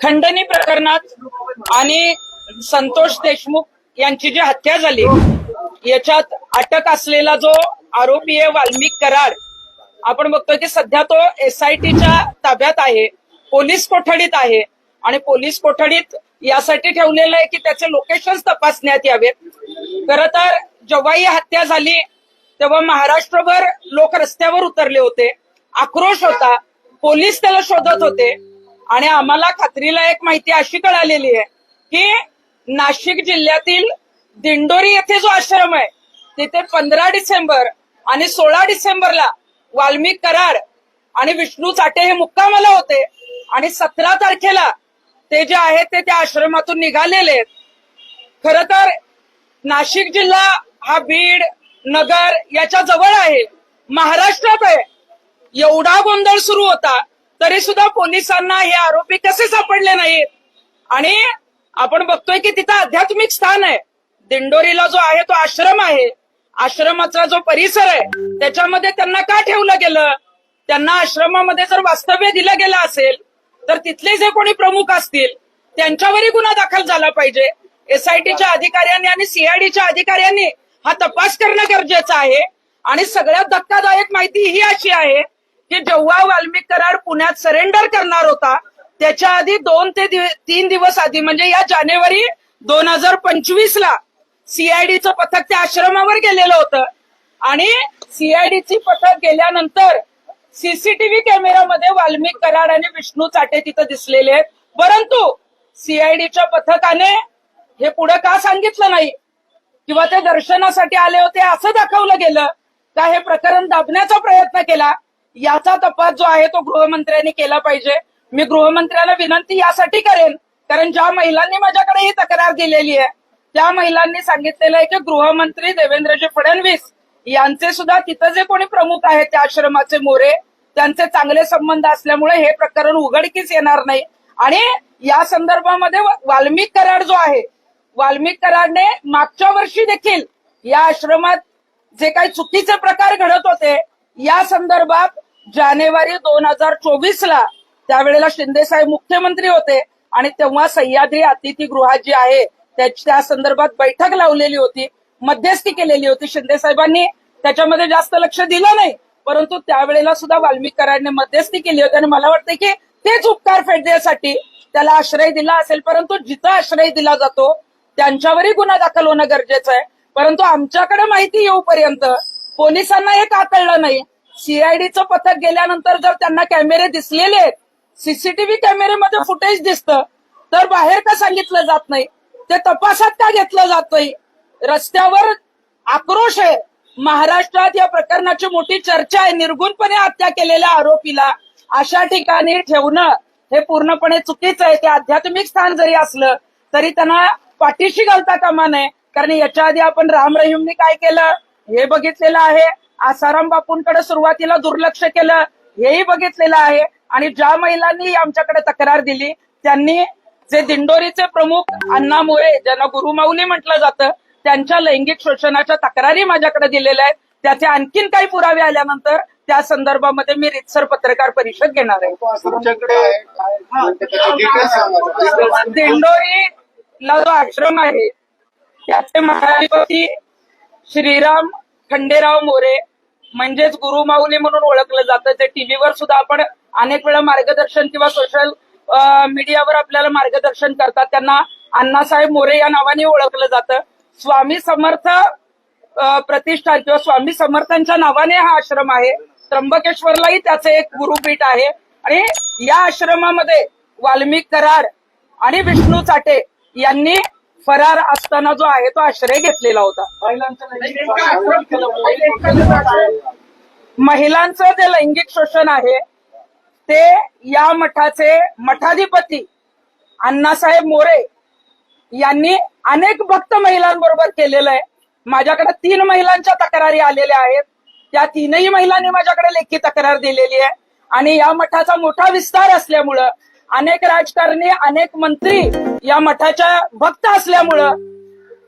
खंडणी प्रकरणात आणि संतोष देशमुख यांची जी हत्या झाली याच्यात अटक असलेला जो आरोपी आहे वाल्मिक कराड आपण बघतोय की सध्या तो एसआयटीच्या ताब्यात आहे पोलीस कोठडीत आहे आणि पोलीस कोठडीत यासाठी ठेवलेलं आहे की त्याचे लोकेशन तपासण्यात यावेत. खर तर जेव्हा ही हत्या झाली तेव्हा महाराष्ट्रभर लोक रस्त्यावर उतरले होते आक्रोश होता पोलीस त्याला शोधत होते. आणि आम्हाला खात्रीला एक माहिती अशी कळालेली आहे की नाशिक जिल्ह्यातील दिंडोरी येथे जो आश्रम आहे तिथे पंधरा डिसेंबर आणि सोळा डिसेंबरला वाल्मिक कराड आणि विष्णू चाटे हे मुक्कामाला होते. आणि सतरा तारखेला ते जे आहेत ते त्या आश्रमातून निघालेले आहेत. खर तर नाशिक जिल्हा हा बीड नगर याच्या जवळ आहे. महाराष्ट्रात आहे. एवढा गोंधळ सुरू होता. तरी सुद्धा पोलिसांना हे आरोपी कसे सापडले नाहीत? आणि आपण बघतोय की तिथं आध्यात्मिक स्थान आहे. दिंडोरीला जो आहे तो आश्रम आहे. आश्रमाचा जो परिसर आहे त्याच्यामध्ये त्यांना का ठेवलं गेलं? त्यांना आश्रमामध्ये जर वास्तव्य दिलं गेलं असेल तर तिथले जे कोणी प्रमुख असतील त्यांच्यावरही गुन्हा दाखल झाला पाहिजे. एसआयटीच्या अधिकाऱ्यांनी आणि सीआयडीच्या अधिकाऱ्यांनी हा तपास करणं गरजेचं आहे. आणि सगळ्यात धक्कादायक माहिती ही अशी आहे की जेव्हा वाल्मिक कराड पुण्यात सरेंडर करणार होता त्याच्या आधी दोन ते दिव- तीन दिवस आधी म्हणजे या जानेवारी दोन हजार पंचवीस ला सीआयडीचं पथक त्या आश्रमावर गेलेलं होतं. आणि सीआयडीची पथक गेल्यानंतर सीसीटीव्ही कॅमेरामध्ये वाल्मिक कराड आणि विष्णू चाटे तिथं दिसलेले आहेत. परंतु सीआयडीच्या पथकाने हे पुढे का सांगितलं नाही? किंवा ते दर्शनासाठी आले होते असं दाखवलं गेलं का हे प्रकरण दाबण्याचा प्रयत्न केला? याचा तपास जो आहे तो गृहमंत्र्यांनी केला पाहिजे. मी गृहमंत्र्यांना विनंती यासाठी करेन कारण ज्या महिलांनी माझ्याकडे ही तक्रार दिलेली आहे त्या महिलांनी सांगितलेलं आहे की गृहमंत्री देवेंद्रजी फडणवीस यांचे सुद्धा तिथं जे कोणी प्रमुख आहेत त्या आश्रमाचे मोरे त्यांचे चांगले संबंध असल्यामुळे हे प्रकरण उघडकीस येणार नाही. आणि या संदर्भामध्ये वाल्मिक कराड जो आहे वाल्मिक कराडने मागच्या वर्षी देखील या आश्रमात जे काही चुकीचे प्रकार घडत होते या संदर्भात जानेवारी दोन हजार चोवीस ला त्यावेळेला शिंदे साहेब मुख्यमंत्री होते आणि तेव्हा सह्याद्री अतिथीगृहात जी आहे त्या- त्या संदर्भात बैठक लावलेली होती मध्यस्थी केलेली होती शिंदे साहेबांनी. त्याच्यामध्ये जास्त लक्ष दिलं नाही परंतु त्यावेळेला सुद्धा वाल्मिक मध्यस्थी केली होती आणि मला वाटतं की तेच उपकार फेडण्यासाठी त्याला आश्रय दिला असेल परंतु जिथं आश्रय दिला जातो त्यांच्यावरही गुन्हा दाखल होणं गरजेचं आहे. परंतु आमच्याकडे माहिती येऊपर्यंत पोलिसांना हे का कळलं नाही. सीआयडीचं पथक गेल्यानंतर जर त्यांना कॅमेरे दिसलेले आहेत सीसीटीव्ही कॅमेरेमध्ये फुटेज दिसतं तर बाहेर का सांगितलं जात नाही? ते तपासात का घेतलं जात नाही? रस्त्यावर आक्रोश आहे. महाराष्ट्रात या प्रकरणाची मोठी चर्चा आहे. निर्गुणपणे हत्या केलेल्या आरोपीला अशा ठिकाणी ठेवणं हे पूर्णपणे चुकीचं आहे. ते आध्यात्मिक स्थान जरी असलं तरी त्यांना पाठीशी घालता कामा नये. कारण याच्या आधी आपण राम रहीमनी काय केलं? हे बघितलेलं आहे. आसाराम बापूंकडे सुरुवातीला दुर्लक्ष केलं. हेही बघितलेलं आहे. आणि ज्या महिलांनी आमच्याकडे तक्रार दिली त्यांनी जे दिंडोरीचे प्रमुख अण्णा मोरे ज्यांना गुरुमाऊली म्हटलं जातं त्यांच्या लैंगिक शोषणाच्या तक्रारी माझ्याकडे दिलेल्या आहेत. त्याचे आणखीन काही पुरावे आल्यानंतर त्या संदर्भामध्ये मी रितसर पत्रकार परिषद घेणार आहे. दिंडोरीला जो आश्रम आहे त्याचे महाधिपती श्रीराम खंडेराव मोरे म्हणजेच गुरुमाऊली म्हणून ओळखलं जातं. ते टीव्हीवर सुद्धा आपण अनेक वेळा मार्गदर्शन किंवा सोशल मीडियावर आपल्याला मार्गदर्शन करतात. त्यांना अण्णासाहेब मोरे या नावाने ओळखलं जातं. स्वामी समर्थ प्रतिष्ठान किंवा स्वामी समर्थांच्या नावाने हा आश्रम आहे. त्र्यंबकेश्वरलाही त्याचे एक गुरुपीठ आहे. आणि या आश्रमामध्ये वाल्मिक कराड आणि विष्णू चाटे यांनी फरार असताना जो आहे तो आश्रय घेतलेला होता. महिलांचं जे लैंगिक शोषण आहे ते या मठाचे मठाधिपती अण्णासाहेब मोरे यांनी अनेक भक्त महिलांबरोबर केलेलं आहे. माझ्याकडे तीन महिलांच्या तक्रारी आलेल्या आहेत. त्या तीनही महिलांनी माझ्याकडे लेखी तक्रार दिलेली आहे. आणि या मठाचा मोठा विस्तार असल्यामुळं अनेक राजकारणी अनेक मंत्री या मठाच्या भक्त असल्यामुळं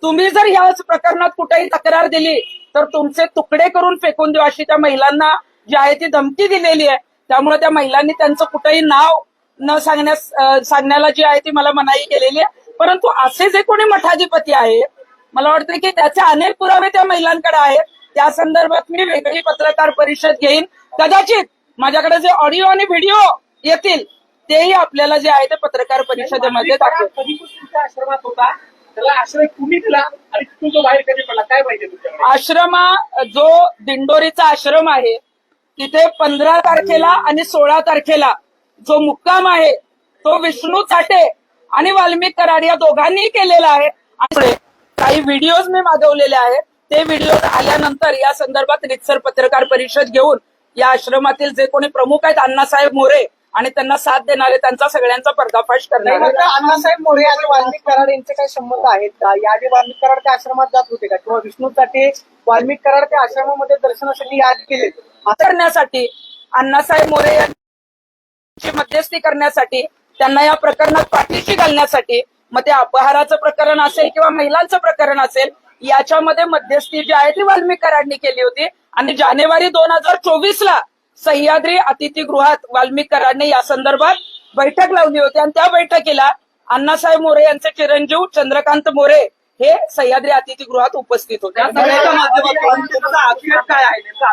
तुम्ही जर याच प्रकरणात कुठेही तक्रार दिली तर तुमचे तुकडे करून फेकून देऊ अशी त्या महिलांना जी आहे ती धमकी दिलेली आहे. त्यामुळे त्या महिलांनी त्यांचं कुठेही नाव न सांगण्यास सांगण्याला जी आहे ती मला मनाई केलेली आहे. परंतु असे जे कोणी मठाधिपती आहेत मला वाटतं की त्याचे अनेक पुरावे त्या महिलांकडे आहेत. त्या संदर्भात मी वेगळी पत्रकार परिषद घेईन. कदाचित माझ्याकडे जे ऑडिओ आणि व्हिडिओ येतील तेही आपल्याला जे आहे ते पत्रकार परिषदेमध्ये आश्रमात होता त्याला आश्रय तुम्ही दिला आणि तू जो बाहेर कधी पडला? काय पाहिजे तुमच्याकडे? आश्रमा जो दिंडोरीचा आश्रम आहे तिथे पंधरा तारखेला आणि सोळा तारखेला जो मुक्काम आहे तो विष्णू चाटे आणि वाल्मिक कराड या दोघांनी केलेला आहे. काही व्हिडिओज मी मागवलेले आहेत. ते व्हिडिओ आल्यानंतर या संदर्भात रितसर पत्रकार परिषद घेऊन या आश्रमातील जे कोणी प्रमुख आहेत अण्णासाहेब मोरे आणि त्यांना साथ देणारे त्यांचा सगळ्यांचा पर्दाफाश करणार. अण्णासाहेब मोरे आणि वाल्मिक कराड यांचे काही संबंध आहेत का? याआधी वाल्मिक कराड त्या आश्रमात जात होते का? किंवा विष्णू साठी वाल्मिक कराड त्या आश्रमामध्ये दर्शनासाठी याद केले करण्यासाठी अण्णासाहेब मोरे यांची मध्यस्थी करण्यासाठी त्यांना या प्रकरणात पाठीशी घालण्यासाठी मग ते अपहाराचं प्रकरण असेल किंवा महिलांचं प्रकरण असेल याच्यामध्ये मध्यस्थी जी आहे ती वाल्मिक कराडनी केली होती. आणि जानेवारी दोन हजार चोवीस ला सह्याद्री अतिथीगृहात वाल्मिक कराडने या संदर्भात बैठक लावली होती. आणि त्या बैठकीला अण्णासाहेब मोरे यांचे चिरंजीव चंद्रकांत मोरे हे सह्याद्री अतिथीगृहात उपस्थित होते.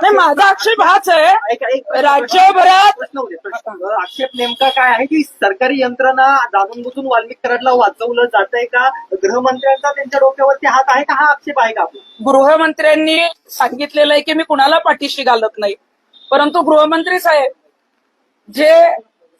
नाही माझा आक्षेप हाच आहे. राज्यभरात. आक्षेप नेमका काय आहे की सरकारी यंत्रणा जाणून बुजून वाल्मिक कराडला वाचवलं जात आहे का? गृहमंत्र्यांचा त्यांच्या डोक्यावरती हात आहे का? हा आक्षेप आहे का गृहमंत्र्यांनी सांगितलेलं आहे की मी कुणाला पाठीशी घालत नाही. परंतु गृहमंत्री साहेब जे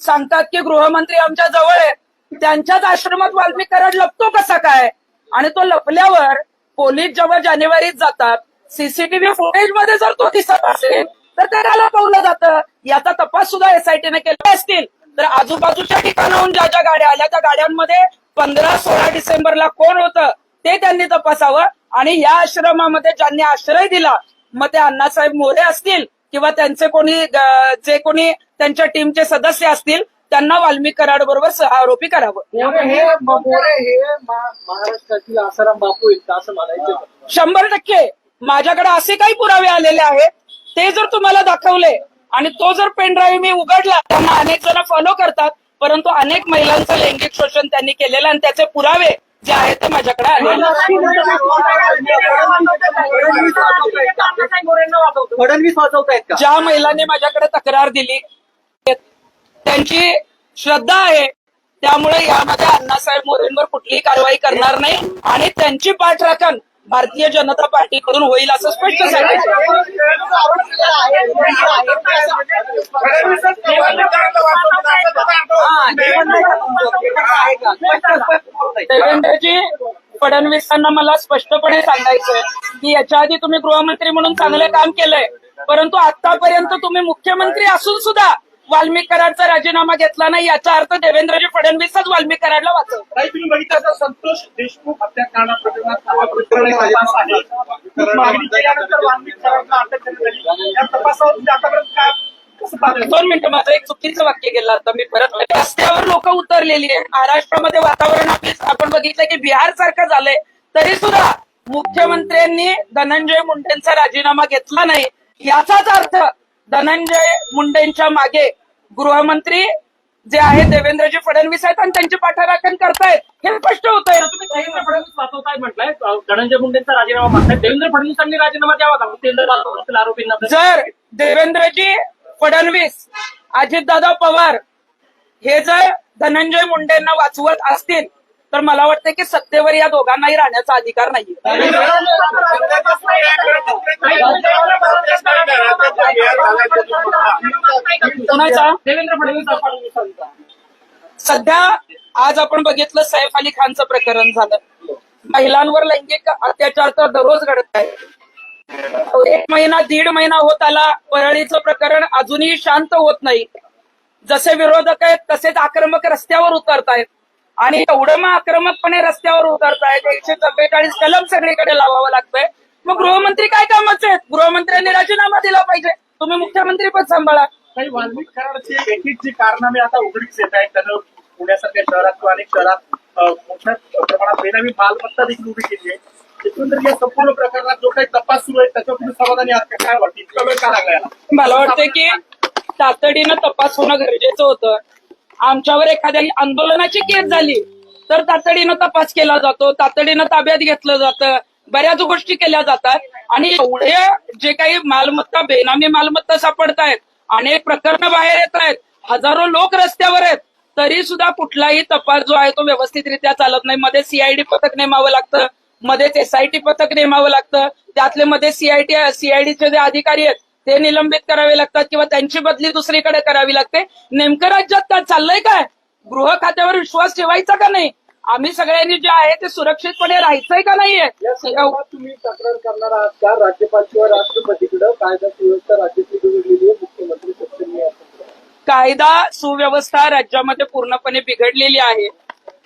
सांगतात की गृहमंत्री आमच्या जवळ आहे त्यांच्याच आश्रमात वाल्मिक कराड लपतो कसा काय? आणि तो लपल्यावर पोलीस जेव्हा जानेवारीत जातात सीसीटीव्ही फुटेजमध्ये जर तो दिसत असेल तर ते त्याला पावलं जातं. याचा तपास सुद्धा एसआयटीने केला असतील. तर आजूबाजूच्या ठिकाणाहून ज्या ज्या गाड्या आल्या त्या गाड्यांमध्ये पंधरा सोळा डिसेंबरला कोण होतं ते त्यांनी तपासावं. आणि या आश्रमामध्ये ज्यांनी आश्रय दिला मग ते अण्णासाहेब मोरे असतील. किंवा त्यांचे कोणी जे कोणी त्यांच्या टीमचे सदस्य असतील त्यांना वाल्मिक कराड बरोबर सहआरोपी करावं. मोरे हे मोरे हे मा- महाराष्ट्रातील आसाराम बापू असं म्हणायचं शंभर टक्के. माझ्याकडे असे काही पुरावे आलेले आहेत ते जर तुम्हाला दाखवले आणि तो जर पेनड्राईव्ह मी उघडला त्यांना अनेक जण फॉलो करतात परंतु अनेक महिलांचं लैंगिक शोषण त्यांनी केलेलं आणि त्याचे पुरावे जे आहेत ते माझ्याकडे आलेले आहेत. फडणवीस वाचवतायत का? ज्या महिलांनी माझ्याकडे तक्रार दिली त्यांची श्रद्धा आहे. त्यामुळे यामध्ये अण्णासाहेब मोरेंवर कुठलीही कारवाई करणार नाही आणि त्यांची पाठराखण भारतीय जनता पार्टीकडून होईल असं स्पष्ट सांगायचं देवेंद्रजी फडणवीसांना मला स्पष्टपणे सांगायचंय की याच्या आधी तुम्ही गृहमंत्री म्हणून चांगलं काम केलंय परंतु आतापर्यंत तुम्ही मुख्यमंत्री असून सुद्धा वाल्मिक कराडचा राजीनामा घेतला नाही याचा अर्थ देवेंद्रजी फडणवीसच वाल्मिक कराडला वाचव काही तुम्ही बघितलं तर संतोष देशमुख हत्याकांड आहे मिनिटं माझं एक चुकीचं वाक्य केलं आता मी परत रस्त्यावर लोक उतरलेली आहे महाराष्ट्रामध्ये वातावरण आपण बघितलं की बिहार सारखं झालंय. तरी सुद्धा मुख्यमंत्र्यांनी धनंजय मुंडेंचा राजीनामा घेतला नाही. याचाच अर्थ धनंजय मुंडेंच्या मागे गृहमंत्री जे आहेत देवेंद्रजी फडणवीस आहेत आणि त्यांची पाठराखण करतायत. हे स्पष्ट होत आहे तुम्ही देवेंद्र फडणवीस वाचवताय म्हटलंय. धनंजय मुंडेंचा राजीनामा मागताय देवेंद्र फडणवीसांनी राजीनामा द्यावा का? आरोपींना जर देवेंद्रजी फडणवीस अजितदादा पवार हे जर धनंजय मुंडेंना वाचवत असतील तर मला वाटतं की सत्तेवर या दोघांनाही राहण्याचा अधिकार नाही कोणाचा देवेंद्र फडणवीस फडणवीसांचा सध्या आज आपण बघितलं सैफ अली खानचं प्रकरण झालं महिलांवर लैंगिक अत्याचार तर दररोज घडत आहे एक महिना दीड महिना होत आला. परळीचं प्रकरण अजूनही शांत होत नाही. जसे विरोधक आहेत तसेच आक्रमक रस्त्यावर उतरतायत आणि एवढं मग आक्रमकपणे रस्त्यावर उतरतायत एकशे चव्वेचाळीस कलम सगळीकडे लावावं लागतंय. मग गृहमंत्री काय कामाचे आहेत? गृहमंत्र्यांनी राजीनामा दिला पाहिजे. तुम्ही मुख्यमंत्री पद सांभाळा. काही वाल्मिक कराडचे एक कारनामे आता उघडीस येत आहेत त्यानं पुण्यासारख्या शहरात किंवा अनेक शहरात मोठ्या प्रमाणात बेनामी मालमत्ता देखील उभी केली आहे. एकंदरीत या संपूर्ण मला वाटतं? की तातडीनं तपास होणं गरजेचं होतं. आमच्यावर एखाद्या आंदोलनाची केस झाली तर तातडीनं तपास केला जातो तातडीनं ताब्यात घेतलं जातं बऱ्याच गोष्टी केल्या जातात. आणि एवढे जे काही मालमत्ता बेनामी मालमत्ता सापडत आहेत अनेक प्रकरणं बाहेर येत आहेत हजारो लोक रस्त्यावर आहेत तरी सुद्धा कुठलाही तपास जो आहे तो व्यवस्थितरित्या चालत नाही. मध्ये सीआयडी पथक नेमावं लागतं मध्येच एसआयटी पथक नेमावं लागतं. त्यातले मध्ये सीआयटी सीआयडीचे जे अधिकारी आहेत ते निलंबित करावे लागतात किंवा त्यांची बदली दुसरीकडे करावी लागते. नेमकं राज्यात काय चाललंय काय? गृह खात्यावर विश्वास ठेवायचा का नाही? आम्ही सगळ्यांनी जे आहे ते सुरक्षितपणे राहायचंय का नाहीये? तुम्ही तक्रार करणार आहात का? राज्यपाल किंवा राष्ट्रपतीकडे कायदा सुव्यवस्था राज्याची बिघडलेली आहे मुख्यमंत्री कायदा सुव्यवस्था राज्यामध्ये पूर्णपणे बिघडलेली आहे.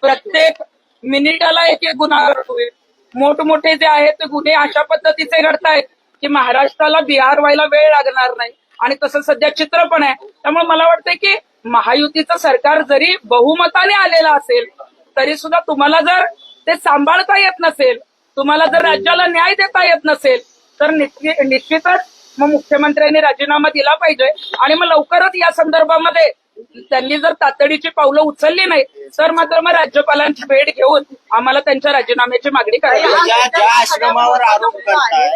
प्रत्येक मिनिटाला एक एक गुन्हा घडतोय मोठमोठे जे आहेत ते गुन्हे अशा पद्धतीचे घडतायत की महाराष्ट्राला बिहार व्हायला वेळ लागणार नाही. आणि तसं सध्या चित्र पण आहे. त्यामुळे मला वाटतंय की महायुतीचं सरकार जरी बहुमताने आलेलं असेल तरी सुद्धा तुम्हाला जर ते सांभाळता येत नसेल तुम्हाला जर राज्याला न्याय देता येत नसेल तर निश्चितच मग मुख्यमंत्र्यांनी राजीनामा दिला पाहिजे. आणि मग लवकरच या संदर्भामध्ये त्यांनी जर तातडीची पावलं उचलली नाही तर मात्र मग राज्यपालांची भेट घेऊन आम्हाला त्यांच्या राजीनाम्याची मागणी लागेल. ज्या ज्या आश्रमावर आरोप करताय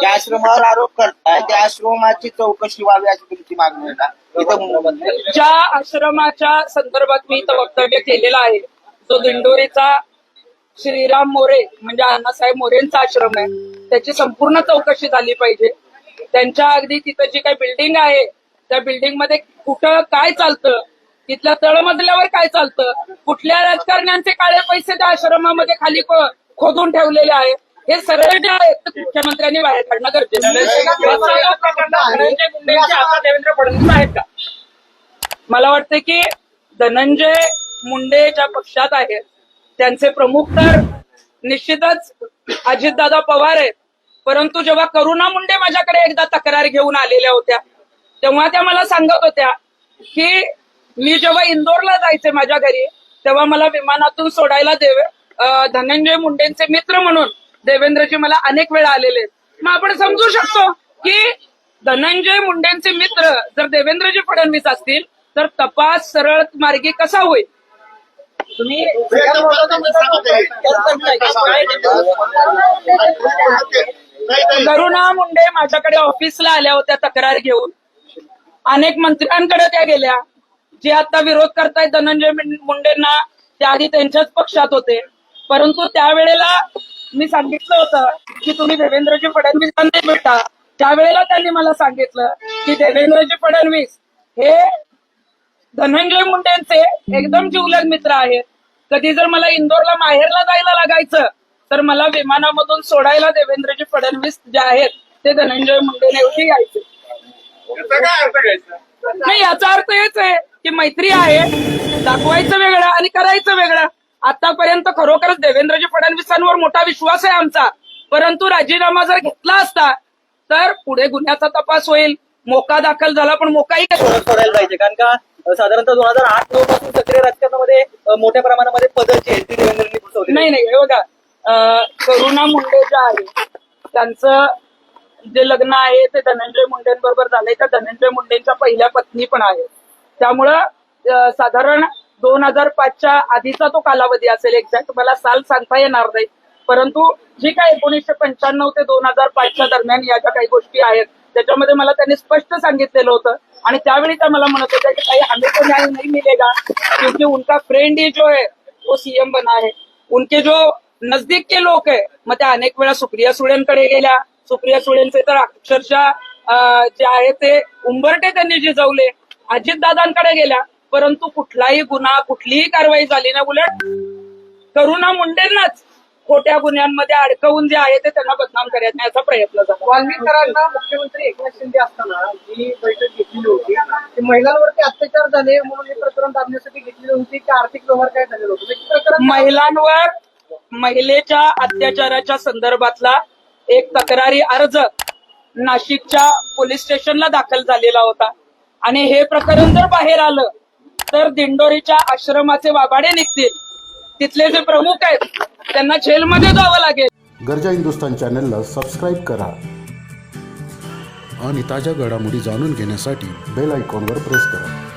ज्या आश्रमावर आरोप करताय त्या आश्रमाची चौकशी व्हावी अशी तुमची मागणी आहे का इथं ज्या आश्रमाच्या संदर्भात मी इथं वक्तव्य केलेलं आहे तो दिंडोरीचा श्रीराम मोरे म्हणजे अण्णासाहेब मोरेंचा आश्रम आहे त्याची संपूर्ण चौकशी झाली पाहिजे त्यांच्या अगदी तिथं जी काही बिल्डिंग आहे त्या बिल्डिंगमध्ये कुठं काय चालतं तिथल्या तळमजल्यावर काय चालतं कुठल्या राजकारण्यांचे काळे पैसे त्या आश्रमामध्ये खाली खोदून ठेवलेले आहेत हे सरळ जे आहे मुख्यमंत्र्यांनी बाहेर काढणं गरजेचं आहे. देवेंद्र फडणवीस आहेत का? मला वाटतं की धनंजय मुंडे ज्या पक्षात आहेत त्यांचे प्रमुख तर निश्चितच अजितदादा पवार आहेत. परंतु जेव्हा करुणा मुंडे माझ्याकडे एकदा तक्रार घेऊन आलेल्या होत्या तेव्हा त्या मला सांगत होत्या की मी जेव्हा इंदोरला जायचे माझ्या घरी तेव्हा मला विमानातून सोडायला देवे धनंजय मुंडेंचे मित्र म्हणून देवेंद्रजी मला अनेक वेळा आलेले. मग आपण समजू शकतो की धनंजय मुंडेंचे मित्र जर देवेंद्रजी फडणवीस असतील तर तपास सरळ मार्गी कसा होईल तुम्ही. करुणा मुंडे माझ्याकडे ऑफिसला आल्या होत्या तक्रार घेऊन अनेक मंत्र्यांकडे त्या गेल्या जे आता विरोध करतायत धनंजय मुंडेंना त्या आधी त्यांच्याच पक्षात होते. परंतु त्यावेळेला मी सांगितलं होतं की तुम्ही देवेंद्रजी फडणवीसांना भेटा. त्यावेळेला त्यांनी मला सांगितलं की देवेंद्रजी फडणवीस हे धनंजय मुंडेंचे एकदम जिवलग मित्र आहेत. कधी जर मला इंदोरला माहेरला जायला लागायचं तर मला विमानामधून सोडायला देवेंद्रजी फडणवीस जे आहेत ते धनंजय मुंडेऐवजी यायचे याचा काय अर्थ घ्यायचा नाही याचा अर्थ हेच आहे की मैत्री आहे दाखवायचं वेगळं आणि करायचं वेगळं. आतापर्यंत खरोखरच देवेंद्रजी फडणवीसांवर मोठा विश्वास आहे आमचा. परंतु राजीनामा जर घेतला असता तर पुढे गुन्ह्याचा तपास होईल. मोका दाखल झाला पण मोकाही काय सोडायला पाहिजे. कारण का साधारणतः दोन हजार आठ नऊ पासून सक्रिय राजकारणामध्ये मोठ्या प्रमाणामध्ये पदं जी आहेत ती देवेंद्रनी घुसवली नाही नाही हे बघा. करुणा मुंडे ज्या आहे त्यांचं जे लग्न आहे ते धनंजय मुंडेंबरोबर झालंय. त्या धनंजय मुंडेंच्या पहिल्या पत्नी पण आहेत त्यामुळं साधारण दोन हजार पाचच्या आधीचा तो कालावधी असेल. एक्झॅक्ट मला साल सांगता येणार नाही. परंतु जी काय एकोणीसशे पंच्याण्णव ते दोन हजार पाचच्या दरम्यान या ज्या काही गोष्टी आहेत त्याच्यामध्ये मला त्यांनी स्पष्ट सांगितलेलं होतं. आणि त्यावेळी त्या मला म्हणत होत्या की काही हमें तो न्याय नाही मिलेगा क्योंकि उनका फ्रेंड ही जो है वो सीएम बना है उनके जो नजदीक के लोक आहे मग त्या अनेक वेळा सुप्रिया सुळेंकडे गेल्या. सुप्रिया सुळेंचे तर अक्षरशः जे आहे ते उंबरटे त्यांनी जिजवले. अजितदादांकडे गेल्या परंतु कुठलाही गुन्हा कुठलीही कारवाई झाली नाही उलट. करुणा मुंडेंनाच खोट्या गुन्ह्यांमध्ये अडकवून जे आहे ते त्यांना बदनाम करण्याचा प्रयत्न झाला. वाल्मिकरांना मुख्यमंत्री एकनाथ शिंदे असताना जी बैठक घेतलेली होती ती महिलांवरती अत्याचार झाले म्हणून हे प्रकरण दाबण्यासाठी घेतलेली होती की आर्थिक व्यवहार काय झालेलं होतं? म्हणजे महिलांवर महिलेच्या अत्याचाराच्या संदर्भातला एक तक्रारी अर्ज नाशिकच्या पोलीस स्टेशनला दाखल झालेला होता. आणि हे प्रकरण जर बाहेर आलं तर दिंडोरीच्या आश्रमाचे वाबाडे निघतील. तिथले जे प्रमुख आहेत त्यांना जेलमध्ये जावं लागेल. गरजा हिंदुस्तान चॅनलला सबस्क्राईब करा. आणि ताज्या घडामोडी जाणून घेण्यासाठी बेल आयकॉनवर प्रेस करा.